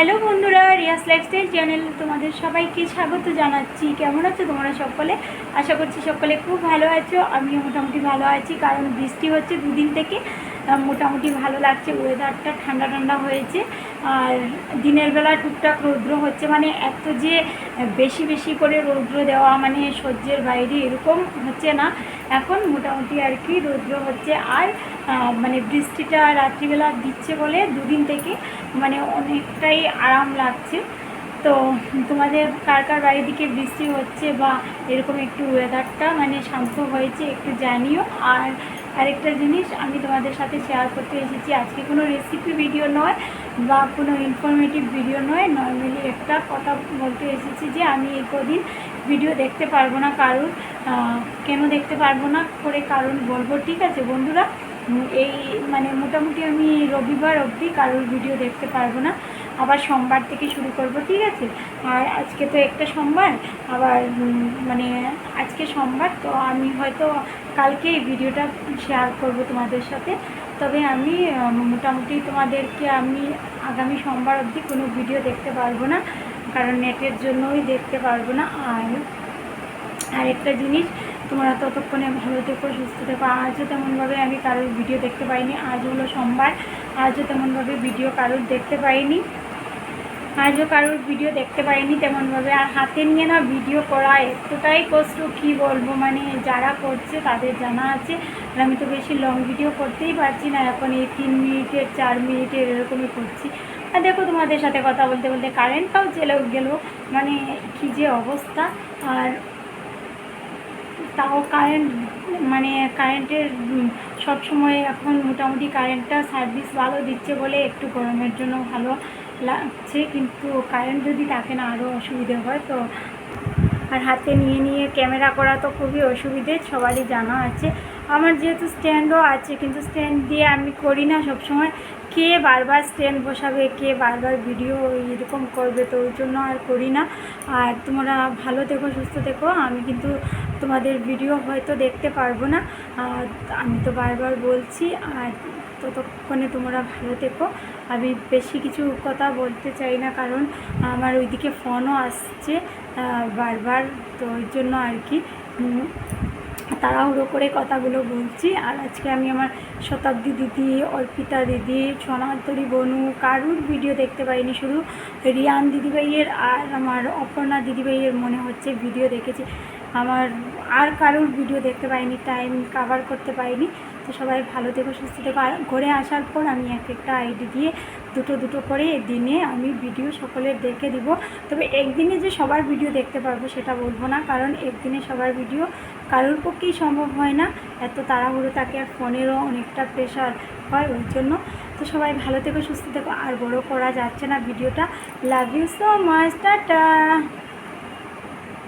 Hello বন্ধুরা Riya's lifestyle channel তোমাদের সবাইকে স্বাগত জানাচ্ছি। কেমন আছো তোমরা সকলে? আশা করছি সকলে খুব ভালো আছো। আমিও মোটামুটি ভালো আছি, কারণ বৃষ্টি হচ্ছে দুদিন থেকে। মোটামুটি ভালো লাগছে। ওয়েদারটা ঠান্ডা ঠান্ডা হয়েছে। আর দিনের বেলা টুকটাক রৌদ্র হচ্ছে। মানে এত যে বেশি বেশি করে রৌদ্র দেওয়া মানে সহ্যের বাইরে এরকম হচ্ছে না। এখন মোটামুটি আর কি রৌদ্র হচ্ছে। আর মানে বৃষ্টিটা রাত্রিবেলা দিচ্ছে বলে দুদিন থেকে মানে অনেকটাই আরাম লাগছে। তো তোমাদের কার কার বাড়ির দিকে বৃষ্টি হচ্ছে বা এরকম একটু ওয়েদারটা মানে শান্ত হয়েছে একটু জানিও। আর আরেকটা জিনিস আমি তোমাদের সাথে শেয়ার করতে এসেছি, আজকে কোনো রেসিপি ভিডিও নয় বা কোনো ইনফরমেটিভ ভিডিও নয়। নর্মালি একটা কথা বলতে এসেছি যে আমি এই কদিন ভিডিও দেখতে পারব না কারণ কেন দেখতে পারব না করে কারণ বলব, ঠিক আছে বন্ধুরা? এই মানে মোটামুটি আমি রবিবার অবধি কারোর ভিডিও দেখতে পারব না। আবার সোমবার থেকে শুরু করব, ঠিক আছে? আর আজকে তো একটা সোমবার, আবার মানে আজকে সোমবার, তো আমি হয়তো কালকে এই ভিডিওটা শেয়ার করব তোমাদের সাথে। তবে আমি মোটামুটি তোমাদেরকে আমি আগামী সোমবার অবধি কোনো ভিডিও দেখতে পারব না, কারণ নেটের জন্যই দেখতে পারব না। আর আর একটা জিনিস, তোমরা ততক্ষণে ভালো থেকো, সুস্থ থেকো। আজও তেমনভাবে আমি কারোর ভিডিও দেখতে পাইনি, আজ হলো সোমবার, আজও তেমনভাবে ভিডিও কারোর দেখতে পাইনি। আজও কারোর ভিডিও দেখতে পাইনি তেমনভাবে। আর হাতে নিয়ে না ভিডিও করা এতটাই কষ্ট, কি বলব? মানে যারা করছে তাদের জানা আছে। আর আমি তো বেশি লং ভিডিও করতেই পারছি না। এখন এই তিন মিনিটের চার মিনিটের এরকমই করছি। আর দেখো তোমাদের সাথে কথা বলতে বলতে কারেন্টটাও জেলেও গেল। মানে কী যে অবস্থা। আর তাও কারেন্ট মানে কারেন্টের সবসময় এখন মোটামুটি কারেন্টটা সার্ভিস ভালো দিচ্ছে বলে একটু গরমের জন্য ভালো লাগছে। কিন্তু কারেন্ট যদি থাকে না আরও অসুবিধে হয় তো। আর হাতে নিয়ে নিয়ে ক্যামেরা করা তো খুবই অসুবিধে, সবারই জানা আছে। আমার যেহেতু স্ট্যান্ডও আছে, কিন্তু স্ট্যান্ড দিয়ে আমি করি না সবসময়। কে বারবার স্ট্যান্ড বসাবে, কে বারবার ভিডিও এরকম করবে, তো ওই জন্য আর করি না। আর তোমরা ভালো থেকো, সুস্থ থেকো, আমি কিন্তু তোমাদের ভিডিও হয়তো দেখতে পারব না। আমি তো বারবার বলছি, আর ততক্ষণে তোমরা ভালো থেকো। আমি বেশি কিছু কথা বলতে চাই না, কারণ আমার ওইদিকে ফোনও আসছে বারবার, তো ওই জন্য আর কি। তাড়াহুড়ো করে কথাগুলো বলছি। আর আজকে আমি আমার শতাব্দী দিদি, অর্পিতা দিদি সনাতরি বনু, কারুর ভিডিও দেখতে পাইনি, শুধু রিয়ান দিদিভাইয়ের আর আমার অপর্ণা দিদিভাইয়ের মনে হচ্ছে ভিডিও দেখেছি। আমার আর কারুর ভিডিও দেখতে পাইনি টাইম কাভার করতে পারিনি তো সবাই ভালো থেকো, সুস্থ থেকো। আর ঘরে আসার পর আমি এক একটা আইডি দিয়ে দুটো দুটো করে দিনে আমি ভিডিও সকলের দেখে দিব। তবে একদিনে যে সবার ভিডিও দেখতে পারব সেটা বলব না, কারণ একদিনে সবার ভিডিও কারোর পক্ষেই সম্ভব হয় না। এত তাড়াহুড়ো থাকে আর ফোনেরও অনেকটা প্রেশার হয় ওই জন্য। তো সবাই ভালো থেকো, সুস্থ থেকো। আর বড় করা যাচ্ছে না ভিডিওটা love you so much tata.